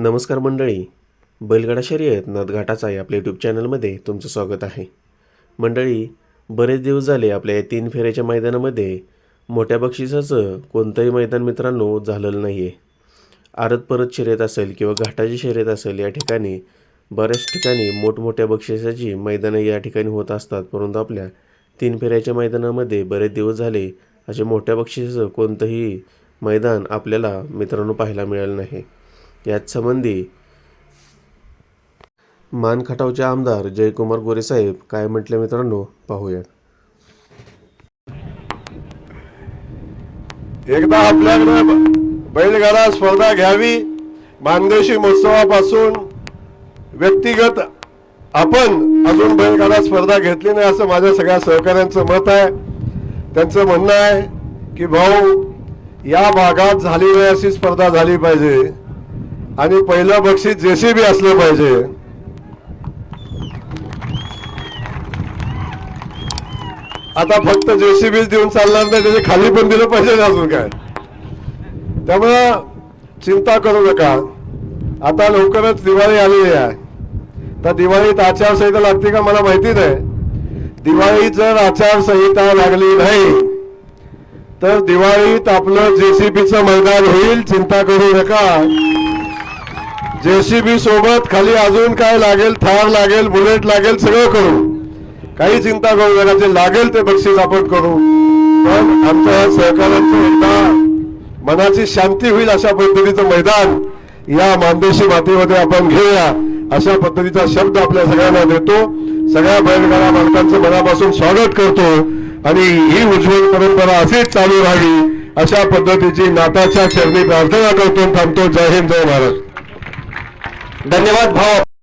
नमस्कार मंडळी. बैलगाडा शर्यत नदघाटाचा या आपल्या यूट्यूब चॅनलमध्ये तुमचं स्वागत आहे. मंडळी बरेच दिवस झाले आपल्या या तीन फेऱ्याच्या मैदानामध्ये मोठ्या बक्षिसाचं कोणतंही मैदान मित्रांनो झालेलं नाही आहे आरत परत शर्यत असेल किंवा घाटाची शर्यत असेल या ठिकाणी बऱ्याच ठिकाणी मोठमोठ्या बक्षिसाची मैदानं या ठिकाणी होत असतात. परंतु आपल्या तीन फेऱ्याच्या मैदानामध्ये बरेच दिवस झाले असे मोठ्या बक्षिसाचं कोणतंही मैदान आपल्याला मित्रांनो पाहायला मिळालं नाही. याच संबंधी मान खटावचे आमदार जयकुमार गोरे साहेब काय म्हटले मित्रांनो पाहूयात. एकदा आपल्याकडे बैलगाडा स्पर्धा घ्यावी मानदेशी महोत्सवापासून व्यक्तिगत आपण अजून बैलगाडा स्पर्धा घेतली नाही असं माझ्या सगळ्या सहकाऱ्यांचं मत आहे. त्यांचं म्हणणं आहे की भाऊ या भागात झाली नाही अशी स्पर्धा झाली पाहिजे. आणि पहिलं बक्षीस जेसीबी असलं पाहिजे. आता फक्त जेसीबी देऊन चालणार नाही त्याच्याखाली पण दिलं पाहिजे अजून काय. त्यामुळं चिंता करू नका. आता लवकरच दिवाळी आलेली आहे. तर दिवाळीत आचारसंहिता लागते का मला माहिती नाही. दिवाळीत जर आचारसंहिता लागली नाही तर दिवाळीत आपलं जेसीबीचं मैदान होईल. चिंता करू नका. जेसीबी सोबत खाली अजून काय लागेल थार लागेल बुलेट लागेल सगळं करू. काही चिंता करू नका जे लागेल ते बक्षीस आपण करू. पण आमच्या सहकार्याचं एकदा मनाची शांती होईल अशा पद्धतीचं मैदान या मानदेशी मातीमध्ये आपण घेऊया. अशा पद्धतीचा शब्द आपल्या सगळ्यांना देतो. सगळ्या बैलगाडा मालकांचं मनापासून स्वागत करतो. आणि ही उज्ज्वल परंपरा अशीच चालू राहावी अशा पद्धतीची नाताच्या चरणी प्रार्थना करतो थांबतो. जय हिंद जय महाराष्ट्र धन्यवाद भाऊ.